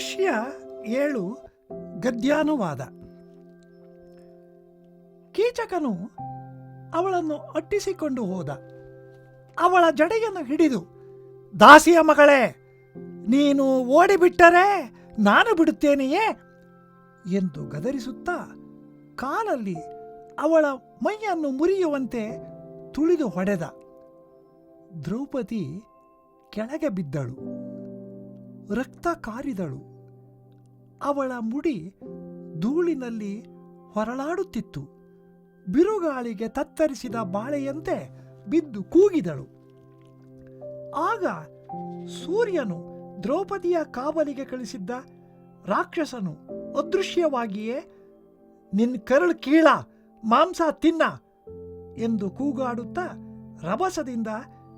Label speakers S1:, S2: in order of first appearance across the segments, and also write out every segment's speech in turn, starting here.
S1: ದೃಶ್ಯ ಏಳು ಗದ್ಯಾನುವಾದ. ಕೀಚಕನು ಅವಳನ್ನು ಅಟ್ಟಿಸಿಕೊಂಡು ಹೋದ. ಅವಳ ಜಡೆಯನ್ನು ಹಿಡಿದು, ದಾಸಿಯ ಮಗಳೇ, ನೀನು ಓಡಿಬಿಟ್ಟರೆ ನಾನು ಬಿಡುತ್ತೇನೆಯೇ? ಎಂದು ಗದರಿಸುತ್ತಾ ಕಾಲಲ್ಲಿ ಅವಳ ಮೈಯನ್ನು ಮುರಿಯುವಂತೆ ತುಳಿದು ಹೊಡೆದ. ದ್ರೌಪದಿ ಕೆಳಗೆ ಬಿದ್ದಳು. ರಕ್ತ ಕಾರಿದಳು. ಅವಳ ಮುಡಿ ಧೂಳಿನಲ್ಲಿ ಹೊರಳಾಡುತ್ತಿತ್ತು. ಬಿರುಗಾಳಿಗೆ ತತ್ತರಿಸಿದ ಬಾಳೆಯಂತೆ ಬಿದ್ದು ಕೂಗಿದಳು. ಆಗ ಸೂರ್ಯನು ದ್ರೌಪದಿಯ ಕಾವಲಿಗೆ ಕಳಿಸಿದ್ದ ರಾಕ್ಷಸನು ಅದೃಶ್ಯವಾಗಿಯೇ, ನಿನ್ ಕರಳು ಕೀಳ, ಮಾಂಸ ತಿನ್ನ ಎಂದು ಕೂಗಾಡುತ್ತಾ ರಭಸದಿಂದ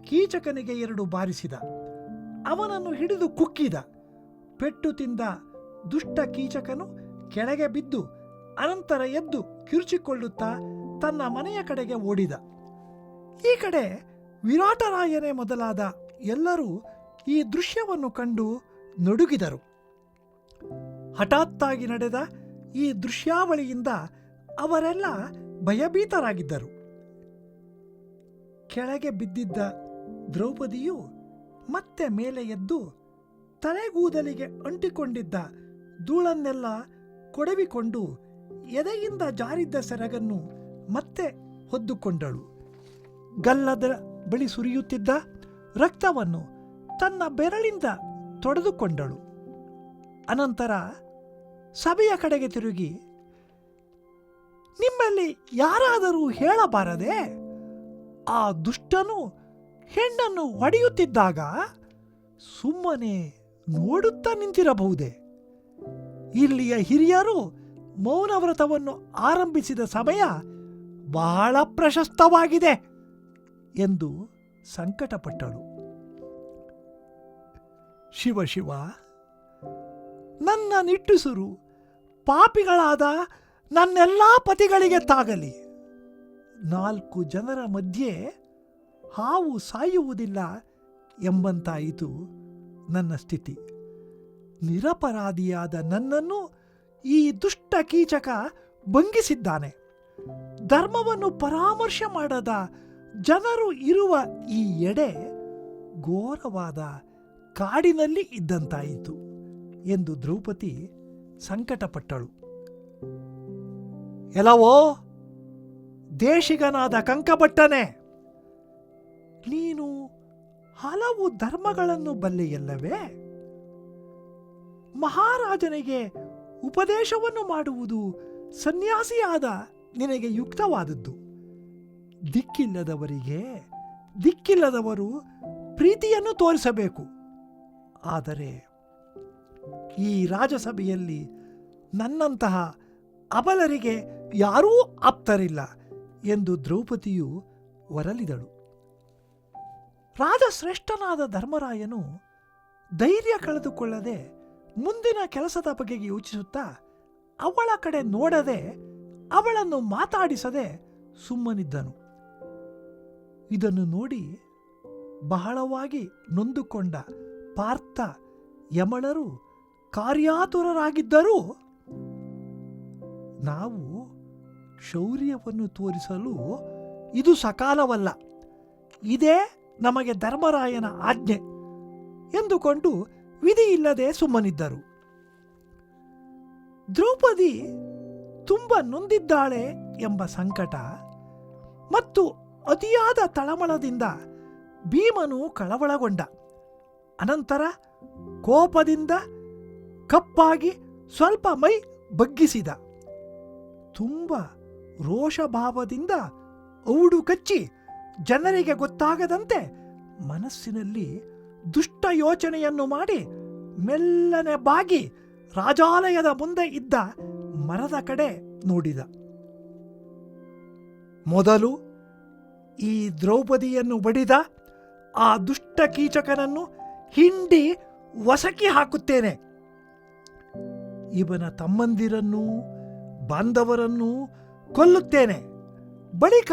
S1: ಕೀಚಕನಿಗೆ ಎರಡು ಬಾರಿಸಿದ. ಅವನನ್ನು ಹಿಡಿದು ಕುಕ್ಕಿದ. ಪೆಟ್ಟು ತಿಂದ ದುಷ್ಟ ಕೀಚಕನು ಕೆಳಗೆ ಬಿದ್ದು ಅನಂತರ ಎದ್ದು ಕಿರುಚಿಕೊಳ್ಳುತ್ತಾ ತನ್ನ ಮನೆಯ ಕಡೆಗೆ ಓಡಿದ. ಈ ಕಡೆ ವಿರಾಟರಾಯನೇ ಮೊದಲಾದ ಎಲ್ಲರೂ ಈ ದೃಶ್ಯವನ್ನು ಕಂಡು ನಡುಗಿದರು. ಹಠಾತ್ತಾಗಿ ನಡೆದ ಈ ದೃಶ್ಯಾವಳಿಯಿಂದ ಅವರೆಲ್ಲ ಭಯಭೀತರಾಗಿದ್ದರು. ಕೆಳಗೆ ಬಿದ್ದಿದ್ದ ದ್ರೌಪದಿಯು ಮತ್ತೆ ಮೇಲೆ ಎದ್ದು ತಲೆಗೂದಲಿಗೆ ಅಂಟಿಕೊಂಡಿದ್ದ ಧೂಳನ್ನೆಲ್ಲ ಕೊಡವಿಕೊಂಡು ಎದೆಯಿಂದ ಜಾರಿದ್ದ ಸೆರಗನ್ನು ಮತ್ತೆ ಹೊದ್ದುಕೊಂಡಳು. ಗಲ್ಲದ ಬಳಿ ಸುರಿಯುತ್ತಿದ್ದ ರಕ್ತವನ್ನು ತನ್ನ ಬೆರಳಿಂದ ತೊಡೆದುಕೊಂಡಳು. ಅನಂತರ ಸಭೆಯ ಕಡೆಗೆ ತಿರುಗಿ, ನಿಮ್ಮಲ್ಲಿ ಯಾರಾದರೂ ಹೇಳಬಾರದೆ? ಆ ದುಷ್ಟನು ಹೆಣ್ಣನ್ನು ಹೊಡೆಯುತ್ತಿದ್ದಾಗ ಸುಮ್ಮನೆ ನೋಡುತ್ತಾ ನಿಂತಿರಬಹುದೇ? ಇಲ್ಲಿಯ ಹಿರಿಯರು ಮೌನವ್ರತವನ್ನು ಆರಂಭಿಸಿದ ಸಮಯ ಬಹಳ ಪ್ರಶಸ್ತವಾಗಿದೆ ಎಂದು ಸಂಕಟಪಟ್ಟಳು. ಶಿವ ಶಿವ, ನನ್ನ ನಿಟ್ಟುಸುರು ಪಾಪಿಗಳಾದ ನನ್ನೆಲ್ಲ ಪತಿಗಳಿಗೆ ತಾಗಲಿ. ನಾಲ್ಕು ಜನರ ಮಧ್ಯೆ ಹಾವು ಸಾಯುವುದಿಲ್ಲ ಎಂಬಂತಾಯಿತು ನನ್ನ ಸ್ಥಿತಿ. ನಿರಪರಾಧಿಯಾದ ನನ್ನನ್ನು ಈ ದುಷ್ಟ ಕೀಚಕ ಭಂಗಿಸಿದ್ದಾನೆ ಧರ್ಮವನ್ನು ಪರಾಮರ್ಶೆ ಮಾಡದ ಜನರು ಇರುವ ಈ ಎಡೆ ಘೋರವಾದ ಕಾಡಿನಲ್ಲಿ ಇದ್ದಂತಾಯಿತು ಎಂದು ದ್ರೌಪದಿ ಸಂಕಟಪಟ್ಟಳು. ಎಲ್ಲವೋ, ದೇಶಿಗನಾದ ಕಂಕಭಟ್ಟನೆ, ನೀನು ಹಲವು ಧರ್ಮಗಳನ್ನು ಬಲ್ಲೆಯಲ್ಲವೇ? ಮಹಾರಾಜನಿಗೆ ಉಪದೇಶವನ್ನು ಮಾಡುವುದು ಸನ್ಯಾಸಿಯಾದ ನಿನಗೆ ಯುಕ್ತವಾದದ್ದು. ದಿಕ್ಕಿಲ್ಲದವರಿಗೆ ದಿಕ್ಕಿಲ್ಲದವರು ಪ್ರೀತಿಯನ್ನು ತೋರಿಸಬೇಕು. ಆದರೆ ಈ ರಾಜಸಭೆಯಲ್ಲಿ ನನ್ನಂತಹ ಅಬಲರಿಗೆ ಯಾರೂ ಆಪ್ತರಿಲ್ಲ ಎಂದು ದ್ರೌಪದಿಯು ಒರಲಿದಳು. ರಾಜಶ್ರೇಷ್ಠನಾದ ಧರ್ಮರಾಯನು ಧೈರ್ಯ ಕಳೆದುಕೊಳ್ಳದೆ ಮುಂದಿನ ಕೆಲಸದ ಬಗ್ಗೆ ಯೋಚಿಸುತ್ತಾ ಅವಳ ಕಡೆ ನೋಡದೆ ಅವಳನ್ನು ಮಾತಾಡಿಸದೆ ಸುಮ್ಮನಿದ್ದನು. ಇದನ್ನು ನೋಡಿ ಬಹಳವಾಗಿ ನೊಂದುಕೊಂಡ ಪಾರ್ಥ ಯಮಳರು ಕಾರ್ಯಾತುರರಾಗಿದ್ದರೂ ನಾವು ಶೌರ್ಯವನ್ನು ತೋರಿಸಲು ಇದು ಸಕಾಲವಲ್ಲ. ಇದೇ ನಮಗೆ ಧರ್ಮರಾಯನ ಆಜ್ಞೆ ಎಂದುಕೊಂಡು ವಿಧಿ ಇಲ್ಲದೆ ಸುಮ್ಮನಿದ್ದರು. ದ್ರೌಪದಿ ತುಂಬ ನೊಂದಿದ್ದಾಳೆ ಎಂಬ ಸಂಕಟ ಮತ್ತು ಅತಿಯಾದ ತಳಮಳದಿಂದ ಭೀಮನು ಕಳವಳಗೊಂಡ. ಅನಂತರ ಕೋಪದಿಂದ ಕಪ್ಪಾಗಿ ಸ್ವಲ್ಪ ಮೈ ಬಗ್ಗಿಸಿದ. ತುಂಬ ರೋಷಭಾವದಿಂದ ಔಡು ಕಚ್ಚಿ ಜನರಿಗೆ ಗೊತ್ತಾಗದಂತೆ ಮನಸ್ಸಿನಲ್ಲಿ ದುಷ್ಟ ಯೋಚನೆಯನ್ನು ಮಾಡಿ ಮೆಲ್ಲನೆ ಬಾಗಿ ರಾಜಾಲಯದ ಮುಂದೆ ಇದ್ದ ಮರದ ಕಡೆ ನೋಡಿದ. ಮೊದಲು ಈ ದ್ರೌಪದಿಯನ್ನು ಬಡಿದ ಆ ದುಷ್ಟ ಕೀಚಕನನ್ನು ಹಿಂಡಿ ವಸಕಿ ಹಾಕುತ್ತೇನೆ. ಇವನ ತಮ್ಮಂದಿರನ್ನು ಬಾಂಧವರನ್ನು ಕೊಲ್ಲುತ್ತೇನೆ. ಬಳಿಕ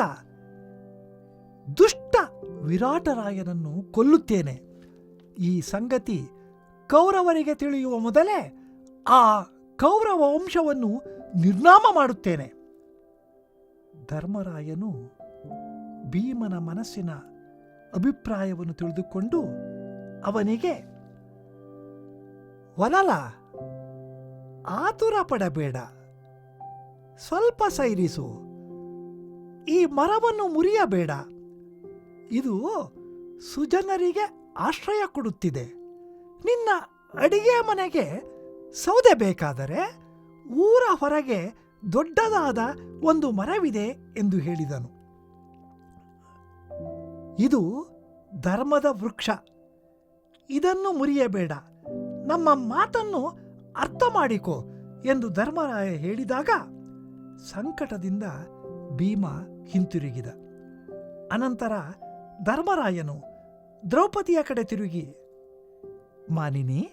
S1: ದುಷ್ಟ ವಿರಾಟರಾಯನನ್ನು ಕೊಲ್ಲುತ್ತೇನೆ. ಈ ಸಂಗತಿ ಕೌರವರಿಗೆ ತಿಳಿಯುವ ಮೊದಲೇ ಆ ಕೌರವ ವಂಶವನ್ನು ನಿರ್ನಾಮ ಮಾಡುತ್ತೇನೆ. ಧರ್ಮರಾಯನು ಭೀಮನ ಮನಸ್ಸಿನ ಅಭಿಪ್ರಾಯವನ್ನು ತಿಳಿದುಕೊಂಡು ಅವನಿಗೆ ವಲಲ ಆತುರ ಪಡಬೇಡ. ಸ್ವಲ್ಪ ಸೈರಿಸು. ಈ ಮರವನ್ನು ಮುರಿಯಬೇಡ. ಇದು ಸುಜನರಿಗೆ ಆಶ್ರಯ ಕೊಡುತ್ತಿದೆ. ನಿನ್ನ ಅಡಿಗೆ ಮನೆಗೆ ಸೌದೆ ಬೇಕಾದರೆ ಊರ ಹೊರಗೆ ದೊಡ್ಡದಾದ ಒಂದು ಮರವಿದೆ ಎಂದು ಹೇಳಿದನು. ಇದು ಧರ್ಮದ ವೃಕ್ಷ. ಇದನ್ನು ಮುರಿಯಬೇಡ. ನಮ್ಮ ಮಾತನ್ನು ಅರ್ಥ ಮಾಡಿಕೊ ಎಂದು ಧರ್ಮರಾಯ ಹೇಳಿದಾಗ ಸಂಕಟದಿಂದ ಭೀಮ ಹಿಂತಿರುಗಿದ. ಅನಂತರ ಧರ್ಮರಾಯನು ದ್ರೌಪದಿಯ ಕಡೆ ತಿರುಗಿ. ಮಾನಿನಿ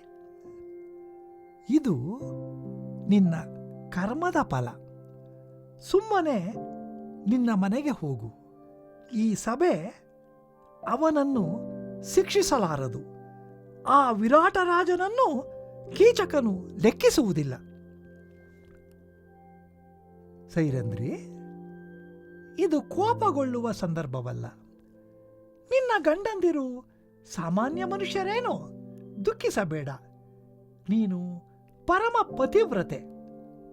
S1: ಇದು ನಿನ್ನ ಕರ್ಮದ ಫಲ. ಸುಮ್ಮನೆ ನಿನ್ನ ಮನೆಗೆ ಹೋಗು. ಈ ಸಭೆ ಅವನನ್ನು ಶಿಕ್ಷಿಸಲಾರದು. ಆ ವಿರಾಟ ರಾಜನನ್ನು ಕೀಚಕನು ಲೆಕ್ಕಿಸುವುದಿಲ್ಲ. ಸೈರಂದ್ರಿ, ಇದು ಕೋಪಗೊಳ್ಳುವ ಸಂದರ್ಭವಲ್ಲ. ಗಂಡಂದಿರು, ಸಾಮಾನ್ಯ ಮನುಷ್ಯರೇನು? ದುಃಖಿಸಬೇಡ. ನೀನು ಪರಮ ಪತಿವ್ರತೆ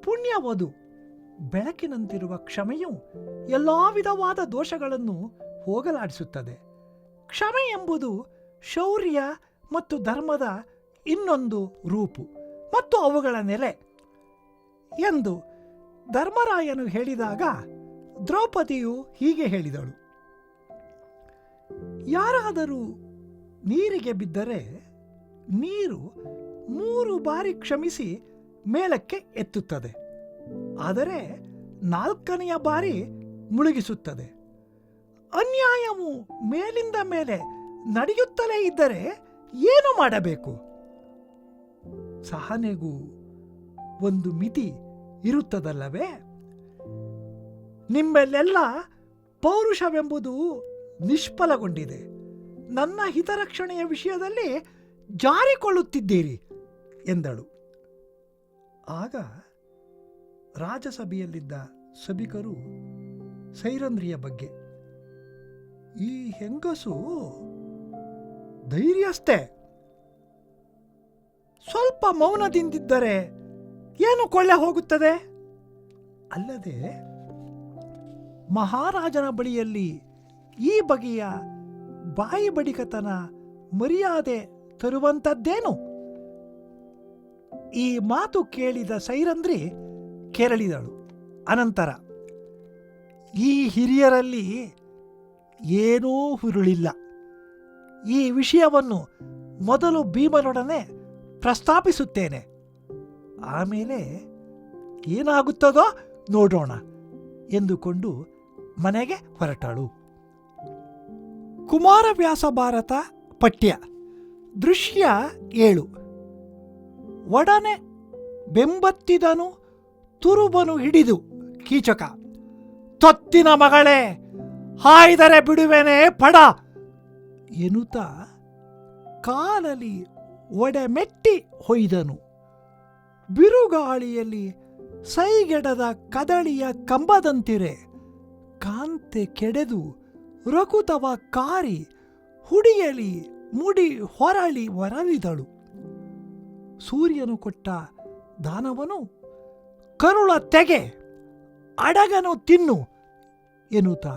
S1: ಪುಣ್ಯವದು ಬೆಳಕಿನಂತಿರುವ ಕ್ಷಮೆಯು ಎಲ್ಲ ವಿಧವಾದ ದೋಷಗಳನ್ನು ಹೋಗಲಾಡಿಸುತ್ತದೆ. ಕ್ಷಮೆ ಎಂಬುದು ಶೌರ್ಯ ಮತ್ತು ಧರ್ಮದ ಇನ್ನೊಂದು ರೂಪು ಮತ್ತು ಅವುಗಳ ನೆಲೆ. ಎಂದು ಧರ್ಮರಾಯನು ಹೇಳಿದಾಗ ದ್ರೌಪದಿಯು ಹೀಗೆ ಹೇಳಿದಳು. ಯಾರಾದರೂ ನೀರಿಗೆ ಬಿದ್ದರೆ ನೀರು ಮೂರು ಬಾರಿ ಕ್ಷಮಿಸಿ ಮೇಲಕ್ಕೆ ಎತ್ತುತ್ತದೆ. ಆದರೆ ನಾಲ್ಕನೆಯ ಬಾರಿ ಮುಳುಗಿಸುತ್ತದೆ. ಅನ್ಯಾಯವು ಮೇಲಿಂದ ಮೇಲೆ ನಡೆಯುತ್ತಲೇ ಇದ್ದರೆ ಏನು ಮಾಡಬೇಕು? ಸಹನೆಗೂ ಒಂದು ಮಿತಿ ಇರುತ್ತದಲ್ಲವೇ? ನಿಮ್ಮೆಲ್ಲೆಲ್ಲ ಪೌರುಷವೆಂಬುದು ನಿಷ್ಫಲಗೊಂಡಿದೆ. ನನ್ನ ಹಿತರಕ್ಷಣೆಯ ವಿಷಯದಲ್ಲಿ ಜಾರಿಕೊಳ್ಳುತ್ತಿದ್ದೀರಿ, ಎಂದಳು. ಆಗ ರಾಜಸಭೆಯಲ್ಲಿದ್ದ ಸಭಿಕರು ಸೈರಂದ್ರಿಯ ಬಗ್ಗೆ, ಈ ಹೆಂಗಸು ಧೈರ್ಯಸ್ಥೆ. ಸ್ವಲ್ಪ ಮೌನದಿಂದಿದ್ದರೆ ಏನು ಕೊಳ್ಳೆ ಹೋಗುತ್ತದೆ? ಅಲ್ಲದೆ ಮಹಾರಾಜನ ಬಳಿಯಲ್ಲಿ ಈ ಬಗೆಯ ಬಾಯಿ ಬಡಿಕತನ ಮರ್ಯಾದೆ ತರುವಂಥದ್ದೇನು ಈ ಮಾತು ಕೇಳಿದ ಸೈರಂದ್ರಿ ಕೆರಳಿದಳು. ಅನಂತರ, ಈ ಹಿರಿಯರಲ್ಲಿ ಏನೂ ಹುರುಳಿಲ್ಲ. ಈ ವಿಷಯವನ್ನು ಮೊದಲು ಭೀಮನೊಡನೆ ಪ್ರಸ್ತಾಪಿಸುತ್ತೇನೆ. ಆಮೇಲೆ ಏನಾಗುತ್ತದೋ ನೋಡೋಣ ಎಂದುಕೊಂಡು ಮನೆಗೆ ಹೊರಟಳು. ಕುಮಾರವ್ಯಾಸ ಭಾರತ ಪಠ್ಯ. ದೃಶ್ಯ ಏಳು. ಒಡನೆ ಬೆಂಬತ್ತಿದನು, ತುರುಬನು ಹಿಡಿದು ಕೀಚಕ. ತೊತ್ತಿನ ಮಗಳೇ, ಹಾಯ್ದರೆ ಬಿಡುವೆನೆ ಪಡ ಎನ್ನುತ್ತ ಕಾಲಲಿ ಒಡೆಮೆಟ್ಟಿ ಹೊಯ್ದನು. ಬಿರುಗಾಳಿಯಲ್ಲಿ ಸೈಗೆಡದ ಕದಳಿಯ ಕಂಬದಂತಿರೆ, ಕಾಂತೆ ಕೆಡೆದು ರಕುತವ ಕಾರಿ ಹುಡಿಯಲಿ ಮುಡಿ ಹೊರಳಿ ಹೊರಲಿದಳು ಸೂರ್ಯನು ಕೊಟ್ಟ ದಾನವನು, ಕರುಳ ತೆಗೆ, ಅಡಗನು ತಿನ್ನು ಎನ್ನುತ್ತ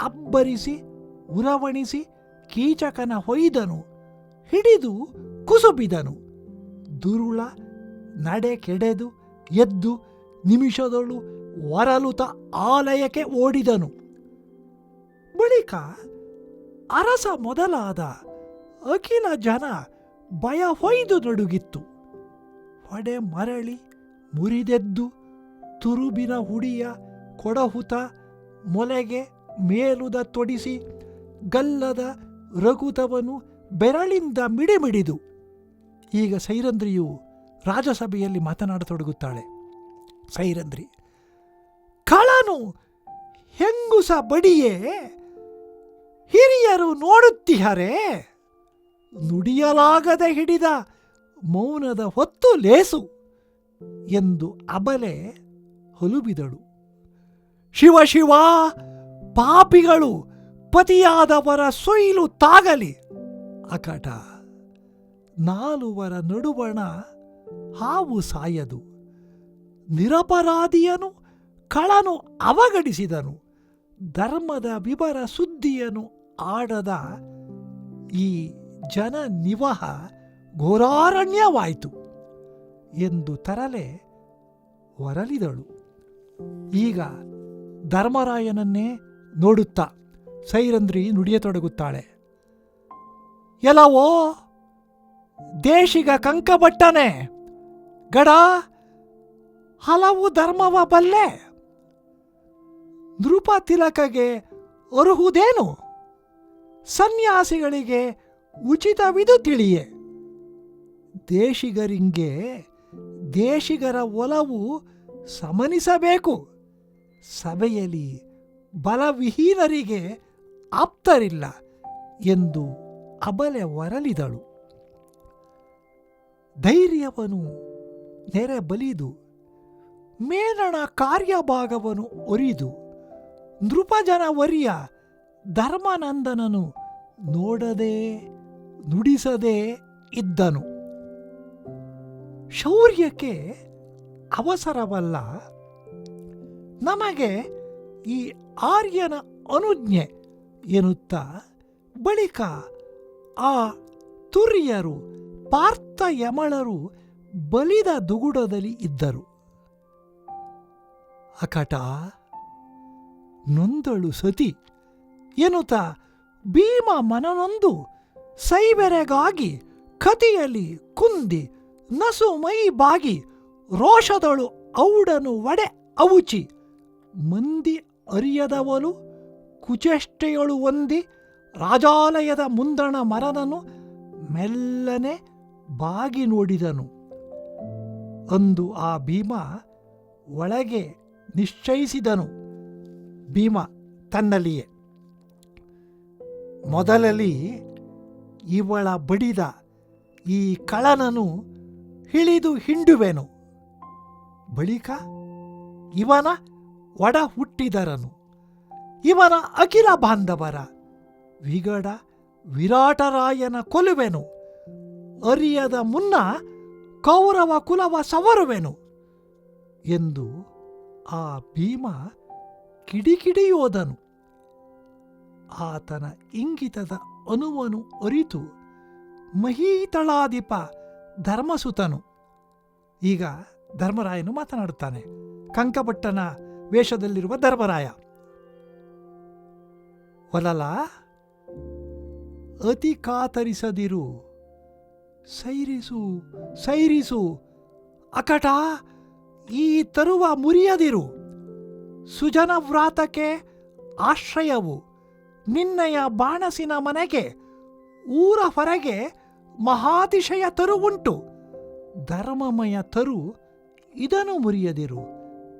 S1: ಅಬ್ಬರಿಸಿ, ಉರವಣಿಸಿ, ಕೀಚಕನ ಹೊಯ್ದನು, ಹಿಡಿದು ಕುಸುಬಿದನು. ದುರುಳ ನಡೆ ಕೆಡೆದು ಎದ್ದು ನಿಮಿಷದಳು ಹೊರಲುತ ಆಲಯಕ್ಕೆ ಓಡಿದನು. ಬಳಿಕ ಅರಸ ಮೊದಲಾದ ಅಖಿಲ ಜನ ಭಯ ಹೊಯ್ದು ನಡುಗಿತ್ತು. ಹೊಡೆ ಮರಳಿ ಮುರಿದೆದ್ದು ತುರುಬಿನ ಹುಡಿಯ ಕೊಡಹುತ ಮೊಲೆಗೆ ಮೇಲುದ ತೊಡಿಸಿ ಗಲ್ಲದ ರಘುತವನು ಬೆರಳಿಂದ ಮಿಡಿಮಿಡಿದು. ಈಗ ಸೈರಂದ್ರಿಯು ರಾಜಸಭೆಯಲ್ಲಿ ಮಾತನಾಡತೊಡಗುತ್ತಾಳೆ. ಸೈರಂದ್ರಿ, ಕಳನು ಹೆಂಗುಸ ಬಡಿಯೇ ಹಿರಿಯರು ನೋಡುತ್ತಿಹರೇ ನುಡಿಯಲಾಗದೆ ಹಿಡಿದ ಮೌನದ ಹೊತ್ತು ಲೇಸು ಎಂದು ಅಬಲೆ ಹೊಲುಬಿದಳು. ಶಿವ ಶಿವ, ಪಾಪಿಗಳು ಪತಿಯಾದವರ ಸೊಯಿಲು ತಾಗಲಿ. ಅಕಟ, ನಾಲುವರ ನಡುವಣ ಹಾವು ಸಾಯದು. ನಿರಪರಾಧಿಯನು ಕಳನು ಅವಗಡಿಸಿದನು. ಧರ್ಮದ ವಿವರ ಸುದ್ದಿಯನು ಆಡದ ಈ ಜನ ನಿವಹ ಘೋರಾರಣ್ಯವಾಯಿತು ಎಂದು ತರಲೆ ಹೊರಲಿದಳು ಈಗ ಧರ್ಮರಾಯನನ್ನೇ ನೋಡುತ್ತಾ ಸೈರಂದ್ರಿ ನುಡಿಯತೊಡಗುತ್ತಾಳೆ ಎಲ್ಲವೋ ದೇಶಿಗ ಕಂಕಭಟ್ಟನೆ ಗಡ ಹಲವು ಧರ್ಮವ ಬಲ್ಲೆ ನೃಪ ತಿಲಕಗೆ ಅರುಹುದೇನು? ಸನ್ಯಾಸಿಗಳಿಗೆ ಉಚಿತವಿದು ತಿಳಿಯೇ. ದೇಶಿಗರಿಂಗೆ ದೇಶಿಗರ ಒಲವು ಸಮನಿಸಬೇಕು. ಸಭೆಯಲ್ಲಿ ಬಲವಿಹೀನರಿಗೆ ಆಪ್ತರಿಲ್ಲ ಎಂದು ಅಬಲೆ ಹೊರಲಿದಳು ಧೈರ್ಯವನು ನೆರೆ ಬಲಿದು ಮೇಲಣ ಕಾರ್ಯಭಾಗವನ್ನು ಒರಿದು. ನೃಪಜನ ವರ್ಯ ಧರ್ಮನಂದನನು ನೋಡದೆ, ನುಡಿಸದೆ ಇದ್ದನು. ಶೌರ್ಯಕ್ಕೆ ಅವಸರವಲ್ಲ. ನಮಗೆ ಈ ಆರ್ಯನ ಅನುಜ್ಞೆ ಎನ್ನುತ್ತಾ ಬಳಿಕ ಆ ತುರ್ಯರು, ಪಾರ್ಥ ಯಮಳರು ಬಲಿದ ದುಗುಡದಲ್ಲಿ ಇದ್ದರು. ಅಕಟ, ನೊಂದಳು ಸತಿ ಎನ್ನುತ್ತಾ ಭೀಮ ಮನನೊಂದು ಸೈಬೆರೆಗಾಗಿ ಕತಿಯಲ್ಲಿ ಕುಂದಿ ನಸು ಮೈ ಬಾಗಿ ರೋಷದಳು ಔಡನು ಒಡೆ ಅವುಚಿ ಮಂದಿ ಅರಿಯದವಲು ಕುಚೇಷ್ಟೆಯಳು ಒಂದಿ ರಾಜಾಲಯದ ಮುಂದಣ ಮರನನು ಮೆಲ್ಲನೆ ಬಾಗಿ ನೋಡಿದನು. ಅಂದು ಆ ಭೀಮ ಒಳಗೆ ನಿಶ್ಚಯಿಸಿದನು. ಭೀಮ ತನ್ನಲ್ಲಿಯೇ ಮೊದಲಲ್ಲಿ ಇವಳ ಬಡಿದ ಈ ಕಳನನು ಹಿಳಿದು ಹಿಂಡುವೆನು. ಬಳಿಕ ಇವನ ಒಡ ಹುಟ್ಟಿದರನು ಇವನ ಅಖಿಲ ಬಾಂಧವರ ವಿಗಡ ವಿರಾಟರಾಯನ ಕೊಲುವೆನು. ಅರಿಯದ ಮುನ್ನ ಕೌರವ ಕುಲವ ಸವರುವೆನು ಎಂದು ಆ ಭೀಮ ಕಿಡಿಕಿಡಿಯೋದನು. ಆತನ ಇಂಗಿತದ ಅನುವನು ಅರಿತು ಮಹೀತಳಾದಿಪ ಧರ್ಮಸುತನು. ಈಗ ಧರ್ಮರಾಯನು ಮಾತನಾಡುತ್ತಾನೆ. ಕಂಕಭಟ್ಟನ ವೇಷದಲ್ಲಿರುವ ಧರ್ಮರಾಯ. ಒಲಲ, ಅತಿ ಕಾತರಿಸದಿರು. ಸೈರಿಸು ಸೈರಿಸು. ಅಕಟ, ಈ ತರುವ ಮುರಿಯದಿರು. ಸುಜನ ವ್ರಾತಕ್ಕೆ ಆಶ್ರಯವು. ನಿನ್ನಯ ಬಾಣಸಿನ ಮನೆಗೆ, ಊರ ಹೊರಗೆ ಮಹಾತಿಶಯ ತರುವುಂಟು ಧರ್ಮಮಯ ತರು ಇದನ್ನು ಮುರಿಯದಿರು.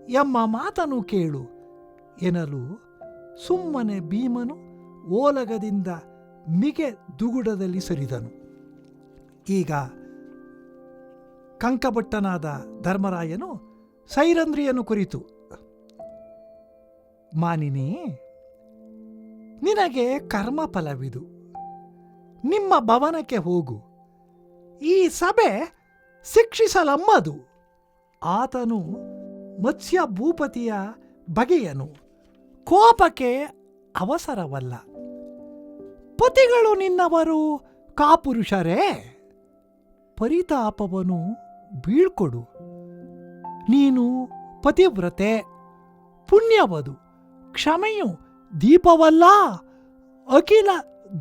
S1: ಎಂಬ ಮಾತನು ಕೇಳು ಎನ್ನಲು ಸುಮ್ಮನೆ ಭೀಮನು ಓಲಗದಿಂದ ಮಿಗೆ ದುಗುಡದಲ್ಲಿ ಸರಿದನು. ಈಗ ಕಂಕಭಟ್ಟನಾದ ಧರ್ಮರಾಯನು ಸೈರಂದ್ರಿಯನ್ನು ಕುರಿತು, ಮಾನಿನಿ ನಿನಗೆ ಕರ್ಮಫಲವಿದು. ನಿಮ್ಮ ಭವನಕ್ಕೆ ಹೋಗು. ಈ ಸಭೆ ಶಿಕ್ಷಿಸಲಮ್ಮದು. ಆತನು ಮತ್ಸ್ಯ ಭೂಪತಿಯ ಬಗೆಯನು. ಕೋಪಕ್ಕೆ ಅವಸರವಲ್ಲ. ಪತಿಗಳು ನಿನ್ನವರು ಕಾಪುರುಷರೇ? ಪರಿತಾಪವನು ಬೀಳ್ಕೊಡು. ನೀನು ಪತಿವ್ರತೆ, ಪುಣ್ಯವದು, ಕ್ಷಮೆಯು ದೀಪವಲ್ಲ? ಅಖಿಲ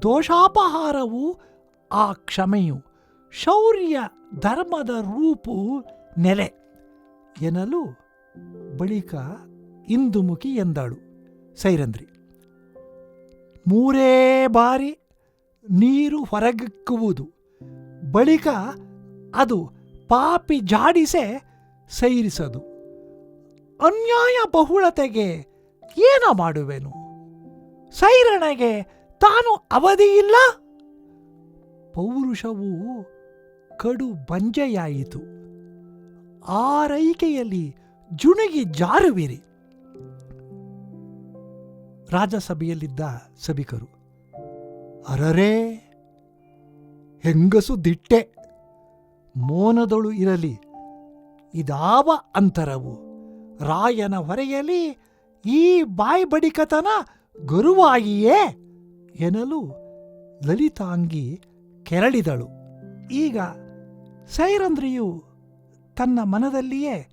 S1: ದೋಷಾಪಹಾರವು ಆ ಕ್ಷಮೆಯು ಶೌರ್ಯ ಧರ್ಮದ ರೂಪು ನೆಲೆ ಎನ್ನಲು ಬಳಿಕ ಇಂದುಮುಖಿ ಎಂದಳು ಸೈರಂದ್ರಿ ಮೂರೇ ಬಾರಿ ನೀರು ಹೊರಗಿಕ್ಕುವುದು. ಬಳಿಕ ಅದು ಪಾಪಿ ಜಾಡಿಸೆ ಸೈರಿಸದು. ಅನ್ಯಾಯ ಬಹುಳತೆಗೆ ಏನ ಮಾಡುವೆನು? ಸೈರಣೆಗೆ ತಾನು ಅವಧಿಯಿಲ್ಲ ಪೌರುಷವು ಕಡು ಬಂಜೆಯಾಯಿತು. ಆರೈಕೆಯಲ್ಲಿ ಜುಣುಗಿ ಜಾರುವಿರಿ. ರಾಜಸಭೆಯಲ್ಲಿದ್ದ ಸಭಿಕರು, ಅರರೇ, ಹೆಂಗಸು ದಿಟ್ಟೆ. ಮೋನದೊಳು ಇರಲಿ, ಇದಾವ ಅಂತರವು. ರಾಯನ ಹೊರೆಯಲ್ಲಿ ಈ ಬಾಯ್ ಬಡಿಕತನ ಗರುವಾಗಿಯೇ ಎನ್ನಲು ಲಲಿತಾಂಗಿ ಕೆರಳಿದಳು. ಈಗ ಸೈರಂದ್ರಿಯು ತನ್ನ ಮನದಲ್ಲಿಯೇ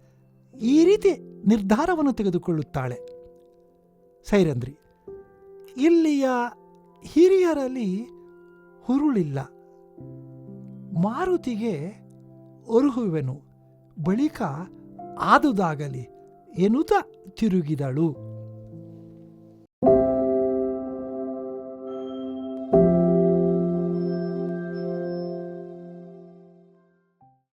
S1: ಈ ರೀತಿ ನಿರ್ಧಾರವನ್ನು ತೆಗೆದುಕೊಳ್ಳುತ್ತಾಳೆ. ಸೈರಂದ್ರಿ ಇಲ್ಲಿಯ ಹಿರಿಯರಲ್ಲಿ ಹುರುಳಿಲ್ಲ. ಮಾರುತಿಗೆ ಅರುಹುವೆನು ಬಳಿಕ ಆದುದಾಗಲಿ ಎನ್ನುತ್ತ ತಿರುಗಿದಳು.